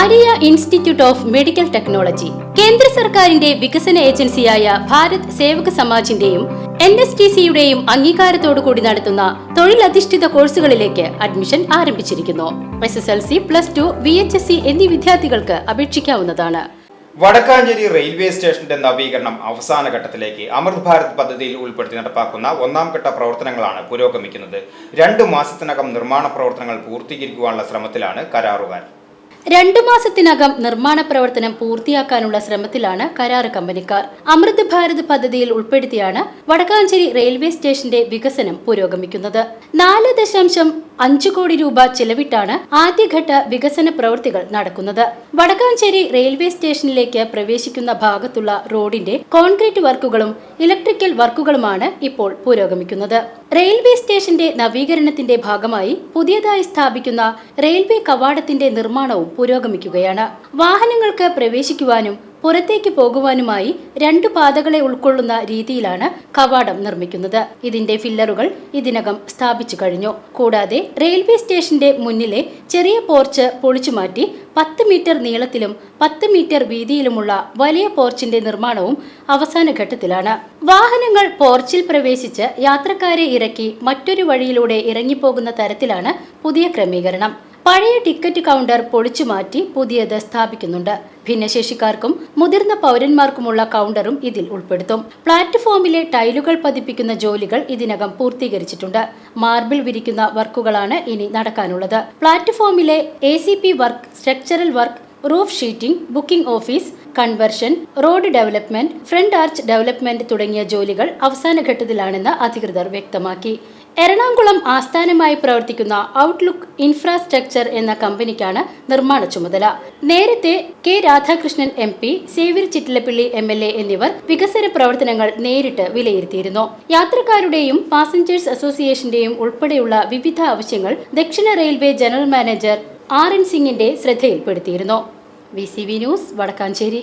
Maria institute of medical technology. കേന്ദ്ര സർക്കാരിന്റെ വികസന ഏജൻസിയായ ഭാരത് സേവക സമാജിന്റെയും എൻ എസ് ടി സിയുടെയും അംഗീകാരത്തോടു കൂടി നടത്തുന്ന തൊഴിലധിഷ്ഠിത കോഴ്സുകളിലേക്ക് അഡ്മിഷൻ ആരംഭിച്ചിരിക്കുന്നു. S S L C plus two V H S C എന്നീ വിദ്യാർത്ഥികൾക്ക് അപേക്ഷിക്കാവുന്നതാണ്. വടക്കാഞ്ചേരി റെയിൽവേ സ്റ്റേഷന്റെ നവീകരണം അവസാന ഘട്ടത്തിലേക്ക് അമൃത് ഭാരത് പദ്ധതിയിൽ ഉൾപ്പെടുത്തി നടപ്പാക്കുന്ന ഒന്നാം ഘട്ട പ്രവർത്തനങ്ങളാണ് പുരോഗമിക്കുന്നത്. രണ്ടു മാസത്തിനകം നിർമ്മാണ പ്രവർത്തനങ്ങൾ പൂർത്തീകരിക്കുവാനുള്ള ശ്രമത്തിലാണ് കരാറുകാർ. രണ്ടു മാസത്തിനകം നിർമ്മാണ പ്രവർത്തനം പൂർത്തിയാക്കാനുള്ള ശ്രമത്തിലാണ് കരാർ കമ്പനിക്കാർ. അമൃത് ഭാരത് പദ്ധതിയിൽ ഉൾപ്പെടുത്തിയാണ് വടക്കാഞ്ചേരി റെയിൽവേ സ്റ്റേഷന്റെ വികസനം പുരോഗമിക്കുന്നത്. നാല് ദശാംശം അഞ്ചു കോടി രൂപ ചെലവിട്ടാണ് ആദ്യഘട്ട വികസന പ്രവൃത്തികൾ നടക്കുന്നത്. വടക്കാഞ്ചേരി റെയിൽവേ സ്റ്റേഷനിലേക്ക് പ്രവേശിക്കുന്ന ഭാഗത്തുള്ള റോഡിന്റെ കോൺക്രീറ്റ് വർക്കുകളും ഇലക്ട്രിക്കൽ വർക്കുകളുമാണ് ഇപ്പോൾ പുരോഗമിക്കുന്നത്. റെയിൽവേ സ്റ്റേഷന്റെ നവീകരണത്തിന്റെ ഭാഗമായി പുതിയതായി സ്ഥാപിക്കുന്ന റെയിൽവേ കവാടത്തിന്റെ നിർമ്മാണവും പുരോഗമിക്കുകയാണ്. വാഹനങ്ങൾക്ക് പ്രവേശിക്കുവാനും പുറത്തേക്ക് പോകുവാനുമായി രണ്ടു പാതകളെ ഉൾക്കൊള്ളുന്ന രീതിയിലാണ് കവാടം നിർമ്മിക്കുന്നത്. ഇതിന്റെ ഫില്ലറുകൾ ഇതിനകം സ്ഥാപിച്ചു കഴിഞ്ഞു. കൂടാതെ റെയിൽവേ സ്റ്റേഷന്റെ മുന്നിലെ ചെറിയ പോർച്ച് പൊളിച്ചുമാറ്റി പത്ത് മീറ്റർ നീളത്തിലും പത്ത് മീറ്റർ വീതിയിലുമുള്ള വലിയ പോർച്ചിന്റെ നിർമ്മാണവും അവസാന ഘട്ടത്തിലാണ്. വാഹനങ്ങൾ പോർച്ചിൽ പ്രവേശിച്ച് യാത്രക്കാരെ ഇറക്കി മറ്റൊരു വഴിയിലൂടെ ഇറങ്ങിപ്പോകുന്ന തരത്തിലാണ് പുതിയ ക്രമീകരണം. പഴയ ടിക്കറ്റ് കൗണ്ടർ പൊളിച്ചു മാറ്റി പുതിയത് സ്ഥാപിക്കുന്നുണ്ട്. ഭിന്നശേഷിക്കാർക്കും മുതിർന്ന പൗരന്മാർക്കുമുള്ള കൗണ്ടറും ഇതിൽ ഉൾപ്പെടുത്തും. പ്ലാറ്റ്ഫോമിലെ ടൈലുകൾ പതിപ്പിക്കുന്ന ജോലികൾ ഇതിനകം പൂർത്തീകരിച്ചിട്ടുണ്ട്. മാർബിൾ വിരിക്കുന്ന വർക്കുകളാണ് ഇനി നടക്കാനുള്ളത്. പ്ലാറ്റ്ഫോമിലെ A work structural work roof sheeting booking office conversion road development front arch development തുടങ്ങിയ ജോലികൾ അവസാന ഘട്ടത്തിലാണെന്ന് അധികൃതർ വ്യക്തമാക്കി. എറണാകുളം ആസ്ഥാനമായി പ്രവർത്തിക്കുന്ന ഔട്ട്ലുക്ക് ഇൻഫ്രാസ്ട്രക്ചർ എന്ന കമ്പനിക്കാണ് നിർമ്മാണ ചുമതല. നേരത്തെ K Radhakrishnan M P Xavier Chittilappilly M L A എന്നിവർ വികസന പ്രവർത്തനങ്ങൾ നേരിട്ട് വിലയിരുത്തിയിരുന്നു. യാത്രക്കാരുടെയും പാസഞ്ചേഴ്സ് അസോസിയേഷന്റെയും ഉൾപ്പെടെയുള്ള വിവിധ ആവശ്യങ്ങൾ ദക്ഷിണ railway general manager R N സിംഗിന്റെ ശ്രദ്ധയിൽപ്പെടുത്തിയിരുന്നു. V C V news Vadakkanchery.